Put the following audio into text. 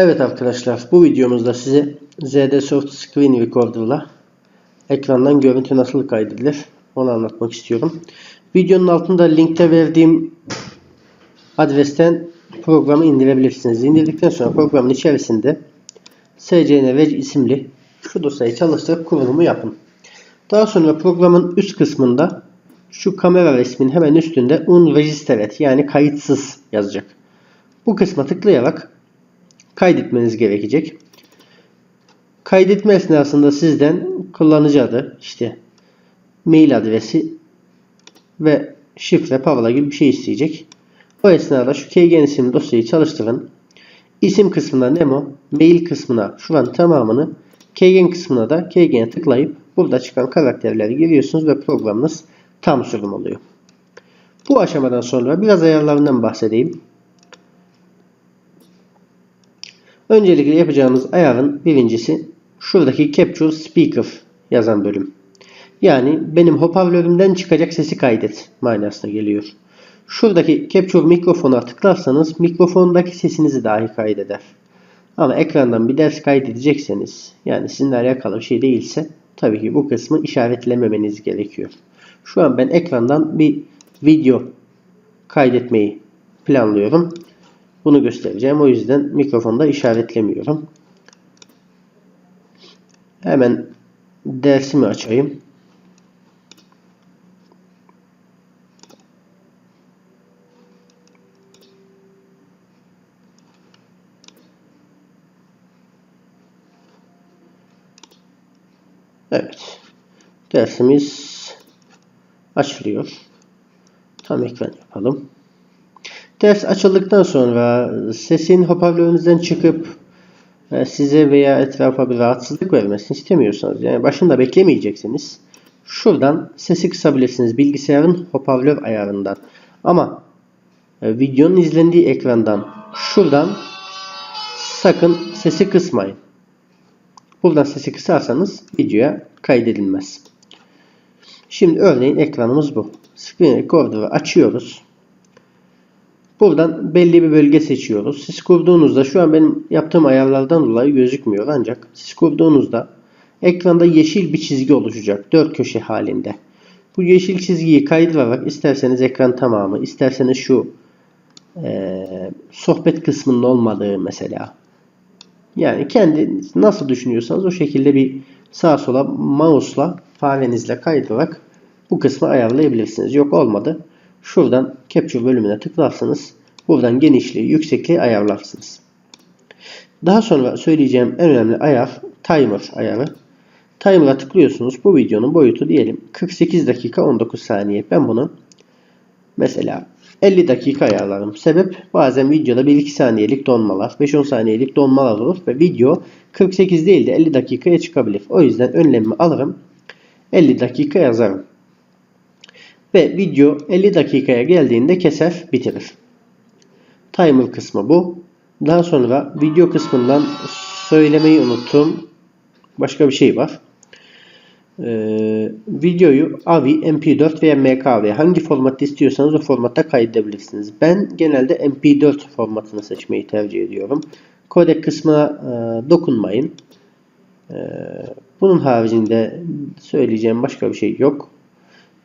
Evet arkadaşlar bu videomuzda size ZD Soft Screen Recorder'la ekrandan görüntü nasıl kaydedilir onu anlatmak istiyorum. Videonun altında linkte verdiğim adresten programı indirebilirsiniz. İndirdikten sonra programın içerisinde SCN Veg isimli şu dosyayı çalıştırıp kurulumu yapın. Daha sonra programın üst kısmında şu kamera resminin hemen üstünde unregistered yani kayıtsız yazacak. Bu kısma tıklayarak kaydetmeniz gerekecek. Kaydetme esnasında sizden kullanıcı adı, işte mail adresi ve şifre, parola gibi bir şey isteyecek. O esnada şu KGN isimli dosyayı çalıştırın. İsim kısmına Nemo, mail kısmına şuranın tamamını, KGN kısmına da KGN'e tıklayıp burada çıkan karakterleri giriyorsunuz ve programınız tam sürüm oluyor. Bu aşamadan sonra biraz ayarlarından bahsedeyim. Öncelikle yapacağımız ayarın birincisi şuradaki Capture Speaker yazan bölüm. Yani benim hoparlörümden çıkacak sesi kaydet manasına geliyor. Şuradaki Capture mikrofona tıklarsanız mikrofondaki sesinizi dahi kaydeder. Ama ekrandan bir ders kaydedecekseniz yani sizinle alakalı bir şey değilse tabii ki bu kısmı işaretlememeniz gerekiyor. Şu an ben ekrandan bir video kaydetmeyi planlıyorum. Bunu göstereceğim. O yüzden mikrofonda işaretlemiyorum. Hemen dersimi açayım. Evet. Dersimiz açılıyor. Tam ekran yapalım. Ders açıldıktan sonra sesin hoparlörünüzden çıkıp e, size veya etrafa bir rahatsızlık vermesini istemiyorsanız yani başında beklemeyeceksiniz. Şuradan sesi kısabilirsiniz bilgisayarın hoparlör ayarından. Ama e, videonun izlendiği ekrandan şuradan sakın sesi kısmayın. Buradan sesi kısarsanız videoya kaydedilmez. Şimdi örneğin ekranımız bu. Screen Recorder'ı açıyoruz. Buradan belli bir bölge seçiyoruz. Siz kurduğunuzda şu an benim yaptığım ayarlardan dolayı gözükmüyor ancak siz kurduğunuzda ekranda yeşil bir çizgi oluşacak. Dört köşe halinde. Bu yeşil çizgiyi kaydırarak isterseniz ekran tamamı, isterseniz şu e, sohbet kısmının olmadığı mesela. Yani kendi nasıl düşünüyorsanız o şekilde bir sağa sola mouse'la farenizle kaydırarak bu kısmı ayarlayabilirsiniz. Yok olmadı. Şuradan Capture bölümüne tıklarsanız buradan genişliği, yüksekliği ayarlarsınız. Daha sonra söyleyeceğim en önemli ayar Timer ayarı. Timer'a tıklıyorsunuz. Bu videonun boyutu diyelim 48 dakika 19 saniye. Ben bunu mesela 50 dakika ayarlarım. Sebep bazen videoda 1-2 saniyelik donmalar, 5-10 saniyelik donmalar olur ve video 48 değil de 50 dakikaya çıkabilir. O yüzden önlemimi alırım. 50 dakika yazarım. Ve video 50 dakikaya geldiğinde keser bitirir. Timer kısmı bu. Daha sonra video kısmından söylemeyi unuttum. Başka bir şey var. Ee, videoyu AVI, MP4 veya MKV hangi formatta istiyorsanız o formatta kaydedebilirsiniz. Ben genelde MP4 formatını seçmeyi tercih ediyorum. Kodek kısmına e, dokunmayın. E, bunun haricinde söyleyeceğim başka bir şey yok.